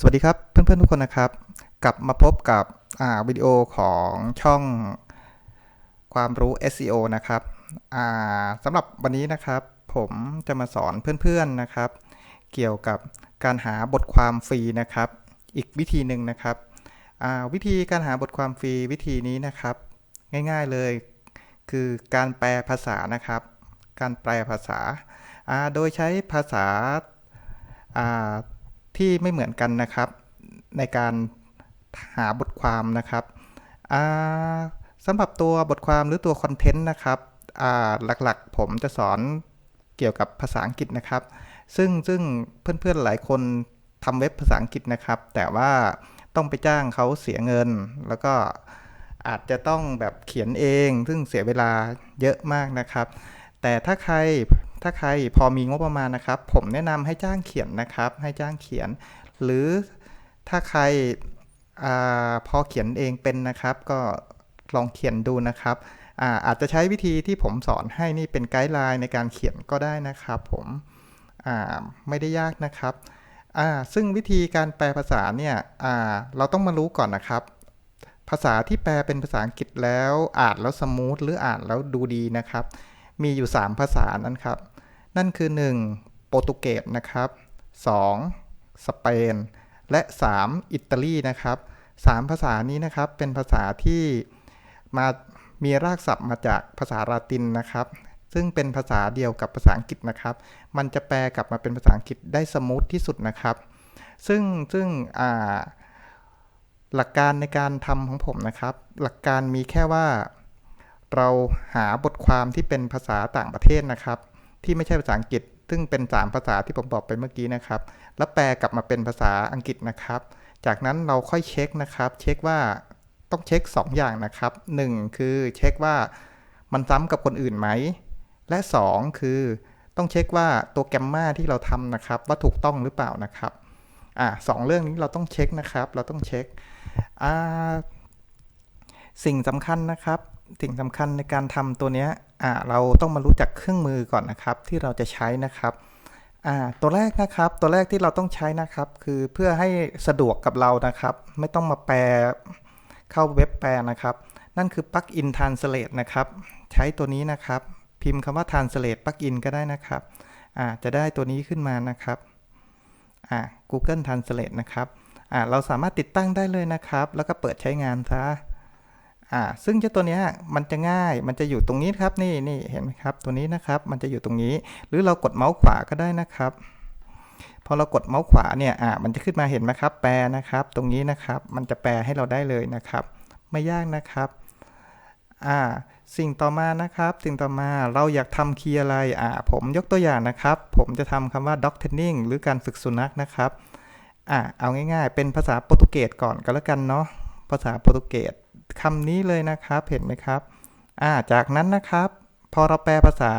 สวัสดีครับเพื่อนๆทุกคนนะครับ กลับมาพบกับวิดีโอของช่องความรู้ SEO นะครับสำหรับวันนี้นะครับ ผมจะมาสอนเพื่อนๆนะครับ เกี่ยวกับการหาบทความฟรีนะครับ อีกวิธีหนึ่งนะครับวิธีการหาบทความฟรีวิธีนี้นะครับ ง่ายๆเลยคือการแปลภาษานะครับ การแปลภาษา โดยใช้ภาษา ที่ไม่เหมือนกันนะครับ ในการหาบทความนะครับอ่าสำหรับตัวบทความหรือตัวคอนเทนต์นะครับอ่าหลักๆ ผมจะสอนเกี่ยวกับภาษาอังกฤษนะครับ ซึ่งซึ่งเพื่อนๆหลายคนทำเว็บภาษาอังกฤษนะครับ แต่ว่าต้องไปจ้างเขาเสียเงิน แล้วก็อาจจะต้องแบบเขียนเอง ซึ่งเสียเวลาเยอะมากนะครับ แต่ถ้าใคร ถ้าใครพอมีงบประมาณนะครับ ผมแนะนำให้จ้างเขียนนะครับ ให้จ้างเขียน หรือถ้าใครอพอเขียนเองเป็นนะครับ ก็ลองเขียนดูนะครับอาอาจจะใช้วิธีที่ผมสอนให้นี่เป็นไกด์ไลน์ในการเขียนก็ได้นะครับผมไม่ได้ยากนะครับ ซึ่งวิธีการแปลภาษาเนี่ยเราต้องมารู้ก่อนนะครับ ภาษาที่แปลเป็นภาษาอังกฤษแล้วอ่านแล้วสมูทหรืออ่านแล้วดูดีนะครับ มีอยู่ 3 ภาษานั้นครับ นั่นคือ 1. โปรตุเกสนะครับ 2. สเปน และ 3. อิตาลีนะครับ3ภาษานี้นะครับเป็นภาษาที่มามีรากศัพท์มาจากภาษาลาตินนะครับ ซึ่งเป็นภาษาเดียวกับภาษาอังกฤษนะครับ มันจะแปลกลับมาเป็นภาษาอังกฤษได้สมูทที่สุดนะครับ ซึ่งซึ่งหลักการในการทำของผมนะครับ หลักการมีแค่ว่า เราหาบทความที่เป็นภาษาต่างประเทศนะครับ ที่ไม่ใช่ภาษาอังกฤษ ซึ่งเป็น 3 ภาษาที่ผมบอกไปเมื่อกี้นะครับ แล้วแปลกลับมาเป็นภาษาอังกฤษนะครับ จากนั้นเราค่อยเช็คนะครับ เช็คว่าต้องเช็ค 2 อย่างนะครับ 1 คือเช็คว่ามันซ้ำกับคนอื่นไหม และ 2 คือต้องเช็คว่าตัวแกมมาที่เราทำนะครับ ว่าถูกต้องหรือเปล่านะครับอ่าสองเรื่องนี้เราต้องเช็คนะครับ เราต้องเช็คอ่าสิ่งสำคัญนะครับ สิ่งสำคัญในการทำตัวนี้เราต้องมารู้จักเครื่องมือก่อนนะครับ ที่เราจะใช้นะครับตัวแรกนะครับตัวแรกที่เราต้องใช้นะครับ คือเพื่อให้สะดวกกับเรานะครับ ไม่ต้องมาแปลเข้าเว็บแปลนะครับ นั่นคือ plugin translate นะครับ ใช้ตัวนี้นะครับ พิมพ์คำว่า translate plugin ก็ได้นะครับจะได้ตัวนี้ขึ้นมานะครับอ่า Google Translate นะครับอ่าเราสามารถติดตั้งได้เลยนะครับ แล้วก็เปิดใช้งานซะ อ่าซึ่งเจ้าตัวเนี้ยมันจะง่ายมันจะอยู่ตรงนี้ครับนี่นี่เห็นไหมครับตัวนี้นะครับมันจะอยู่ตรงนี้ หรือเรากดเมาส์ขวาก็ได้นะครับพอเรากดเมาส์ขวาเนี่ยอ่ามันจะขึ้นมาเห็นไหมครับ แปลนะครับ ตรงนี้นะครับมันจะแปลให้เราได้เลยนะครับ ไม่ยากนะครับอ่าสิ่งต่อมานะครับ สิ่งต่อมาเราอยากทำคีย์อะไรอ่าผมยกตัวอย่างนะครับ ผมจะทำคำว่า dog training หรือการฝึกสุนัขนะครับอ่าเอาง่ายๆ เป็นภาษาโปรตุเกสก่อนก็แล้วกันเนาะภาษาโปรตุเกส คำนี้เลยนะครับ เห็นไหมครับอ่าจากนั้นนะครับ พอเราแปลภาษา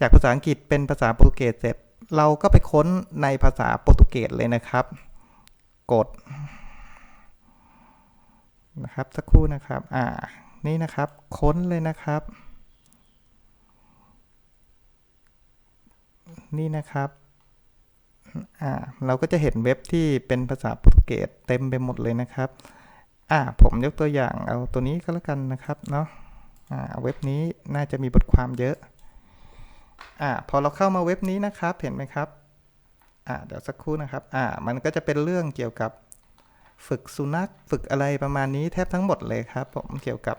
จากภาษาอังกฤษเป็นภาษาโปรตุเกสเสร็จ เราก็ไปค้นในภาษาโปรตุเกสเลยนะครับ กดนะครับสักครู่นะครับ อ่า นี่นะครับ ค้นเลยนะครับ นี่นะครับ อ่า เราก็จะเห็นเว็บที่เป็นภาษาโปรตุเกสเต็มไปหมดเลยนะครับ อ่าผมยกตัวอย่างเอาตัวนี้ก็แล้วกันนะครับเนาะอ่าเว็บนี้น่าจะมีบทความเยอะอ่าพอเราเข้ามาเว็บนี้นะครับเห็นไหมครับอ่าเดี๋ยวสักครู่นะครับอ่ามันก็จะเป็นเรื่องเกี่ยวกับฝึกสุนัขฝึกอะไรประมาณนี้แทบทั้งหมดเลยครับ ผมเกี่ยวกับ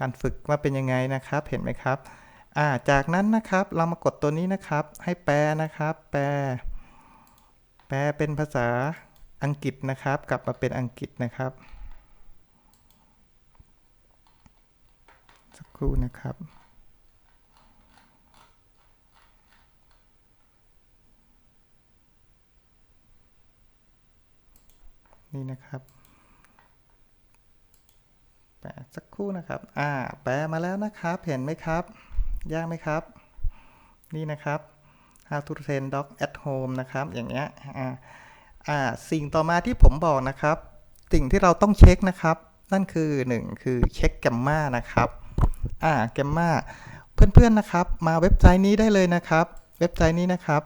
การฝึกว่าเป็นยังไงนะครับเห็นไหมครับอ่าจากนั้นนะครับเรามากดตัวนี้นะครับ ให้แปลนะครับ แปล แปลเป็นภาษาอังกฤษนะครับ กลับมาเป็นอังกฤษนะครับ สักค รู่นะครับ นี่นะครับ แปลสักครู่นะครับ อ่า แปลมาแล้วนะครับ เห็นไหมครับ ยากไหมครับ นี่นะครับ how to train dog at home นะครับ อย่างเงี้ย อ่า อ่า สิ่งต่อมาที่ผมบอกนะครับ สิ่งที่เราต้องเช็คนะครับ นั่นคือ 1 คือเช็คแกมมานะครับ อ่าแกมมาเพื่อนๆนะครับ มาเว็บไซต์นี้ได้เลยนะครับ เว็บไซต์นี้นะครับ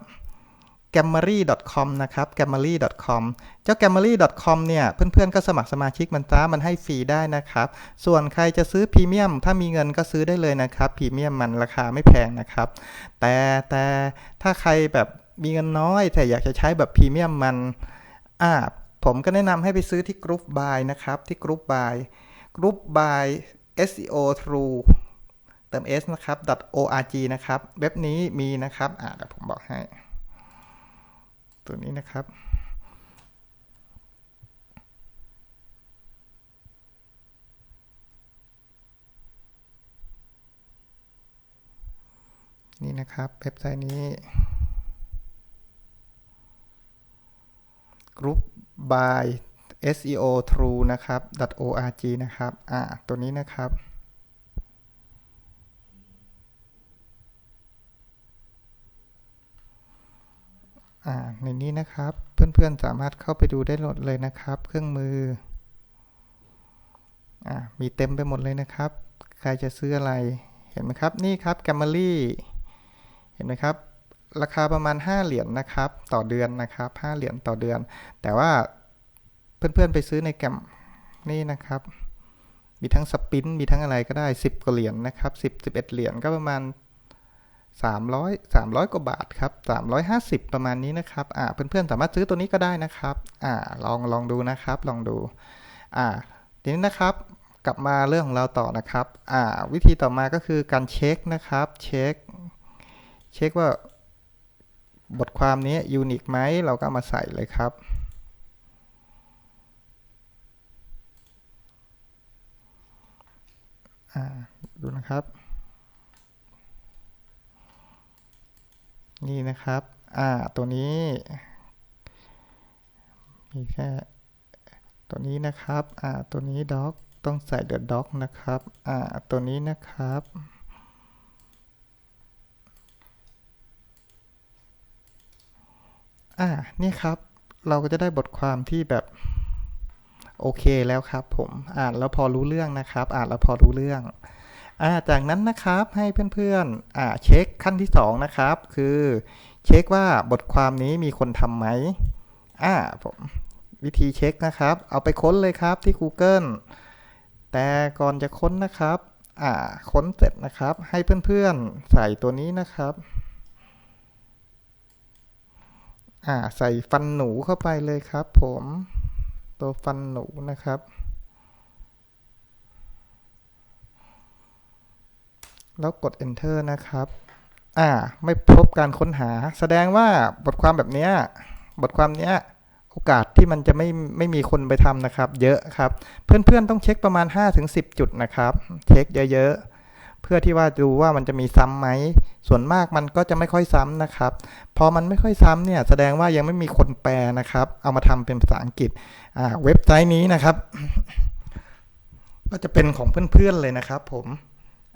gammery.com นะครับ gammery.com เจ้า gammery.com เนี่ย เพื่อนๆ ก็สมัครสมาชิกมันจ้ามันให้ฟรีได้นะครับ ส่วนใครจะซื้อพรีเมียม ถ้ามีเงินก็ซื้อได้เลยนะครับพรีเมียมมันราคาไม่แพงนะครับ แต่แต่ถ้าใครแบบมีเงินน้อย แต่อยากจะใช้แบบพรีเมียมมันอ่าผมก็แนะนำให้ไปซื้อที่ Group Buy นะครับ ที่ Group Buy Group Buy SEO True เติม s นะครับ .org นะครับ เว็บนี้มีนะครับ อ่าเดี๋ยวผมบอกให้ ตัวนี้นะครับ นี่นะครับเว็บไซต์นี้ Group by SEO True นะครับ .org นะครับ อ่า ตัวนี้นะครับ อ่า ในนี้นะครับ เพื่อนๆ สามารถเข้าไปดูได้หมดเลยนะครับ เครื่องมือ อ่า มีเต็มไปหมดเลยนะครับ ใครจะซื้ออะไร เห็นไหมครับ นี่ครับ g a m m a r y เห็นไหมครับราคาประมาณ 5 เหรียญนนะครับ ต่อเดือนนะครับ 5 เหรียญต่อเดือน แต่ว่า เพื่อนๆไปซื้อในแกมนี่นะครับ มีทั้งสปิน มีทั้งอะไรก็ได้ 10กว่าเหรียญนนะครับ10 11 เหรียญก็ประมาณ 300 300 กว่าบาทครับ 350 ประมาณนี้นะครับ อ่า เพื่อนๆสามารถซื้อตัวนี้ก็ได้นะครับ อ่า ลองลองดูนะครับ ลองดู อ่า ทีนี้นะครับ กลับมาเรื่องของเราต่อนะครับ อ่า วิธีต่อมาก็คือการเช็คนะครับ เช็ค เช็คว่าบทความนี้ยูนิคไหม เราก็มาใส่เลยครับ อ่า ดูนะครับ นี่นะครับ อ่า ตัวนี้ มีแค่ ตัวนี้นะครับ อ่า ตัวนี้ doc ต้องใส่ the doc นะครับ อ่า ตัวนี้นะครับอ่า นี่ครับ เราก็จะได้บทความที่แบบ โอเคแล้วครับผมอ่านแล้วพอรู้เรื่องนะครับ อ่านแล้วพอรู้เรื่องอ่าจากนั้นนะครับให้เพื่อนๆอ่าเช็คขั้นที่สองนะครับ คือเช็คว่าบทความนี้มีคนทำไหมอ่าผมวิธีเช็คนะครับ เอาไปค้นเลยครับที่ Google แต่ก่อนจะค้นนะครับอ่าค้นเสร็จนะครับ ให้เพื่อนๆใส่ตัวนี้นะครับอ่าใส่ฟันหนูเข้าไปเลยครับผม ตัวฟันหนูนะครับ แล้วกด enter นะครับ อ่า ไม่พบการค้นหา แสดงว่าบทความแบบนี้ บทความเนี้ยโอกาสที่มันจะไม่ไม่มีคนไปทำนะครับ เยอะครับ เพื่อนๆต้องเช็คประมาณ 5-10 จุดนะครับ เช็คเยอะๆ เพื่อที่ว่าดูว่ามันจะมีซ้ำไหม ส่วนมากมันก็จะไม่ค่อยซ้ำนะครับ พอมันไม่ค่อยซ้ำเนี่ยแสดงว่ายังไม่มีคนแปลนะครับ เอามาทำเป็นภาษาอังกฤษเว็บไซต์นี้นะครับ ก็จะเป็นของเพื่อนๆเลยนะครับ ผม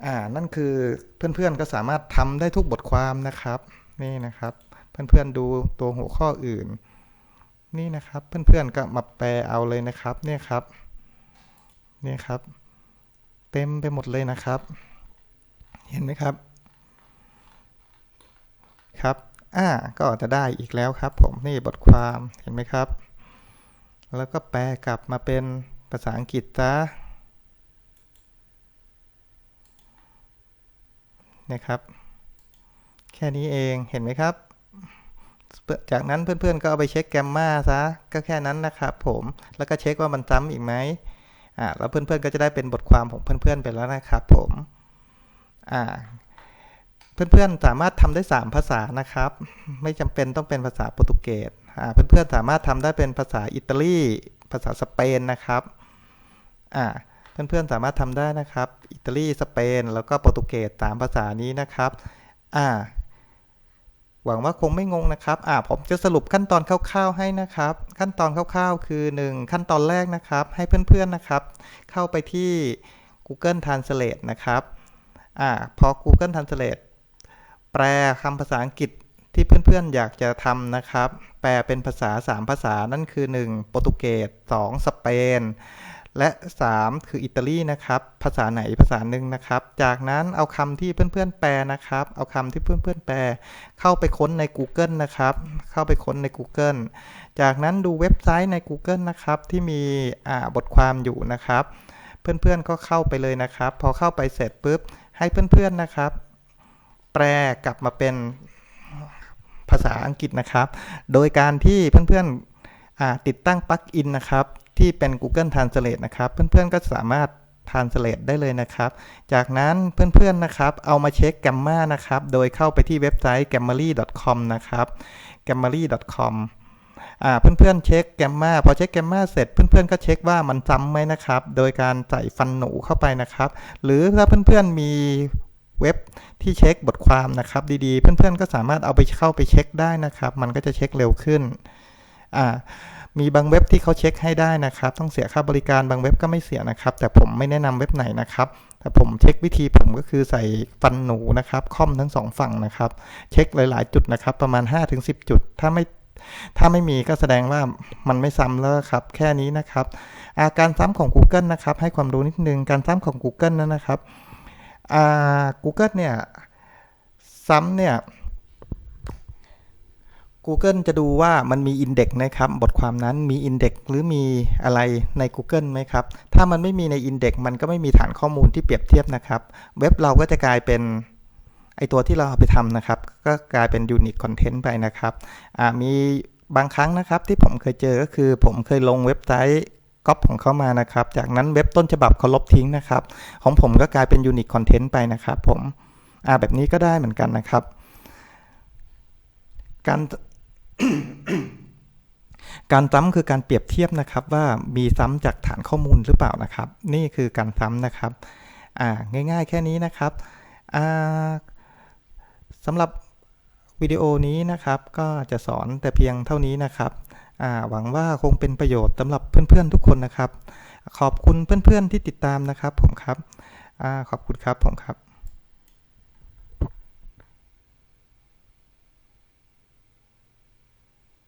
อ่านั่นคือเพื่อนๆก็สามารถทำได้ทุกบทความนะครับ นี่นะครับ เพื่อนๆดูตัวหัวข้ออื่น นี่นะครับ เพื่อนๆก็มาแปลเอาเลยนะครับ เนี่ยครับ เนี่ยครับ เต็มไปหมดเลยนะครับ เห็นไหมครับ ครับ อ่า ก็จะได้อีกแล้วครับผม นี่บทความเห็นไหมครับ แล้วก็แปลกลับมาเป็นภาษาอังกฤษจ้านะครับ แค่นี้เองเห็นไหมครับ จากนั้นเพื่อนๆก็เอาไปเช็คแกมมาซะ ก็แค่นั้นนะครับผม แล้วก็เช็คว่ามันซ้ำอีกไหมอ่าแล้วเพื่อนๆก็จะได้เป็นบทความของเพื่อนๆไปแล้วนะครับผม เพื่อนๆสามารถทำได้ 3 ภาษานะครับ ไม่จำเป็นต้องเป็นภาษาโปรตุเกสเพื่อนๆสามารถทำได้เป็นภาษาอิตาลีภาษาสเปนนะครับเพื่อนๆสามารถทำได้นะครับ อิตาลีสเปน แล้วก็โปรตุเกสสามภาษานี้นะครับหวังว่าคงไม่งงนะครับอ่าผมจะสรุปขั้นตอนคร่าวๆให้นะครับ ขั้นตอนคร่าวๆ คือ 1 ขั้นตอนแรกนะครับ ให้เพื่อนๆนะครับ เข้าไปที่ Google Translate นะครับ อ่าพอ Google Translate แปลคำภาษาอังกฤษที่เพื่อนๆอยากจะทำนะครับ แปลเป็นภาษา 3 ภาษานั่นคือ 1 โปรตุเกส 2 สเปน และ 3 คืออิตาลีนะครับ ภาษาไหนภาษาหนึ่งนะครับ จากนั้นเอาคำที่เพื่อนๆแปลนะครับ เอาคำที่เพื่อนๆแปล เข้าไปค้นใน Google นะครับ เข้าไปค้นใน Google จากนั้นดูเว็บไซต์ใน Google นะครับ ที่มีบทความอยู่นะครับ เพื่อนๆก็เข้าไปเลยนะครับ พอเข้าไปเสร็จปุ๊บ ให้เพื่อนๆนะครับ แปลกลับมาเป็นภาษาอังกฤษนะครับ โดยการที่เพื่อนๆติดตั้งปลั๊กอินนะครับ ที่เป็น Google Translate นะครับ เพื่อนๆก็สามารถ Translate ได้เลยนะครับ จากนั้นเพื่อนๆนะครับ เอามาเช็ค Gamma นะครับ โดยเข้าไปที่เว็บไซต์ g a m m a r y c o m นะครับ g a m m a r y c o m เพื่อนๆเช็คแกมมาพอเช็คแกมมาเสร็จเพื่อนๆก็เช็คว่ามันซ้ำไหมนะครับ โดยการใส่ฟันหนูเข้าไปนะครับ หรือถ้าเพื่อนๆมีเว็บที่เช็คบทความนะครับดีๆ เพื่อนๆก็สามารถเอาไปเข้าไปเช็คได้นะครับ มันก็จะเช็คเร็วขึ้นอ่ามีบางเว็บที่เขาเช็คให้ได้นะครับ ต้องเสียค่าบริการบางเว็บก็ไม่เสียนะครับ แต่ผมไม่แนะนำเว็บไหนนะครับ แต่ผมเช็ควิธีผมก็คือใส่ฟันหนูนะครับ ค่อมทั้งสองฝั่งนะครับ เช็คหลาย ๆ จุดนะครับ ประมาณ 5-10 จุด ถ้าไม่ ถ้าไม่มีก็แสดงว่ามันไม่ซ้ำแล้วครับ แค่นี้นะครับาการซ้ำของ Google นะครับ ให้ความรู้นิดนึง การซ้ำของ Google นั้นนะครับอ่า Google เนี่ย ซ้ำเนี่ย Google จะดูว่ามันมีอินเด็กนะครับ บทความนั้นมีอินเด็กหรือมีอะไรใน Google ไหมครับ ถ้ามันไม่มีในอินเด็กมันก็ไม่มีฐานข้อมูลที่เปรียบเทียบนะครับ เว็บเราก็จะกลายเป็น ไอตัวที่เราเอาไปทำนะครับ ก็กลายเป็น unique content ไปนะครับมีบางครั้งนะครับที่ผมเคยเจอก็คือ ผมเคยลงเว็บไซต์ก๊อปของเขามานะครับ จากนั้นเว็บต้นฉบับเขาลบทิ้งนะครับ ของผมก็กลายเป็น unique content ไปนะครับ ผมแบบนี้ก็ได้เหมือนกันนะครับ การการซ้ำคือการเปรียบเทียบนะครับว่ามีซ้ำจากฐานข้อมูลหรือเปล่านะครับ นี่คือการซ้ำนะครับ อ่าง่าย ๆ แค่นี้นะครับอ่า สำหรับวิดีโอนี้นะครับ ก็จะสอนแต่เพียงเท่านี้นะครับหวังว่าคงเป็นประโยชน์สำหรับเพื่อนๆทุกคนนะครับ ขอบคุณเพื่อนๆที่ติดตามนะครับผมครับอขอบคุณครับผมครับ